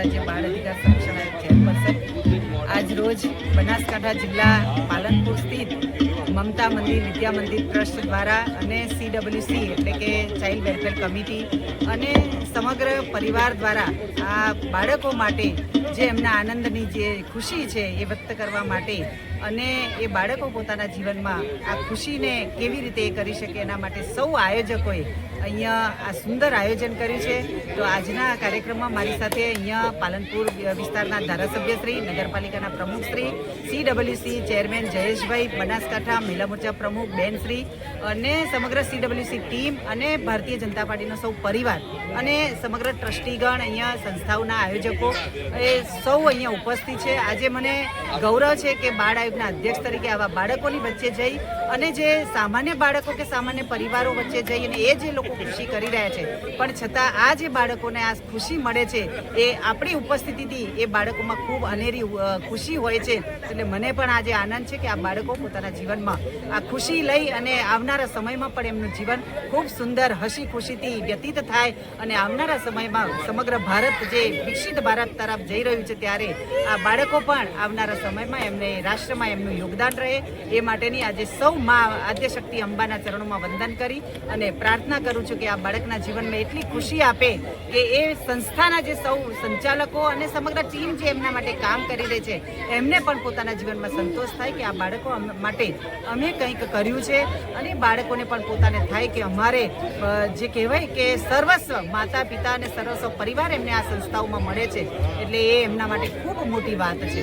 રાજ્ય બાળ અધિકાર સંરક્ષણ આયોગ ચેરપર્સન આજ રોજ બનાસકાંઠા જિલ્લા પાલનપુર સ્થિત મમતા મંદિર, વિદ્યા મંદિર ટ્રસ્ટ દ્વારા અને સીડબ્લ્યુસી એટલે કે ચાઇલ્ડ વેલફેર કમિટી અને સમગ્ર પરિવાર દ્વારા આ બાળકો માટે જે એમના આનંદની જે ખુશી છે એ વ્યક્ત કરવા માટે અને એ બાળકો પોતાના જીવનમાં આ ખુશીને કેવી રીતે કરી શકે એના માટે સૌ આયોજકોએ અહીંયા આ સુંદર આયોજન કર્યું છે. તો આજના કાર્યક્રમમાં મારી સાથે અહીંયા પાલનપુર વિસ્તારના ધારાસભ્ય શ્રી, નગરપાલિકાના પ્રમુખ શ્રી સીડબ્લ્યુસી ચેરમેન જયેશભાઈ બનાસકાંઠા મહિલા મોરચા પ્રમુખ બેન શ્રી અને સમગ્ર સીડબ્લ્યુસી ટીમ અને ભારતીય જનતા પાર્ટીનો સૌ પરિવાર અને સમગ્ર ટ્રસ્ટીગણ અહીંયા સંસ્થાઓના આયોજકો એ સૌ અહીંયા ઉપસ્થિત છે. આજે મને ગૌરવ છે કે બાળ આયોગના અધ્યક્ષ તરીકે આવા બાળકોની વચ્ચે જઈ અને જે સામાન્ય બાળકો કે સામાન્ય પરિવારો વચ્ચે જઈ અને એ જે લોકો ખુશી કરી રહ્યા છે. પણ છતાં આ જે બાળકોને આ ખુશી મળે છે, એ આપણી ઉપસ્થિતિથી એ બાળકોમાં ખૂબ અનેરી ખુશી હોય છે. એટલે મને પણ આજે આનંદ છે કે આ બાળકો પોતાના જીવનમાં આ ખુશી લઈ અને આવનારા સમયમાં પણ એમનું જીવન ખૂબ સુંદર હસી ખુશીથી વ્યતીત થાય અને આવનારા સમયમાં સમગ્ર ભારત જે વિકસિત ભારત તરફ જઈ રહ્યું છે ત્યારે આ બાળકો પણ આવનારા સમયમાં એમને રાષ્ટ્રમાં એમનું યોગદાન રહે. એ માટેની આજે સૌ મા આદ્યશક્તિ અંબાના ચરણોમાં વંદન કરી અને પ્રાર્થના કરું છું કે આ બાળકના જીવનમાં એટલી ખુશી આપે કે એ સંસ્થાના જે સૌ સંચાલકો અને સમગ્ર ટીમ જે એમના માટે કામ કરી રહી છે, એમને પણ પોતાના જીવનમાં સંતોષ થાય કે આ બાળકો માટે અમે કંઈક કર્યું છે અને બાળકોને પણ પોતાને થાય કે અમારે જે કહેવાય કે સર્વસ્વ, માતા, પિતા અને સર્વસ્વ પરિવાર એમને આ સંસ્થાઓમાં મળે છે. એટલે એ એમના માટે ખૂબ મોટી વાત છે.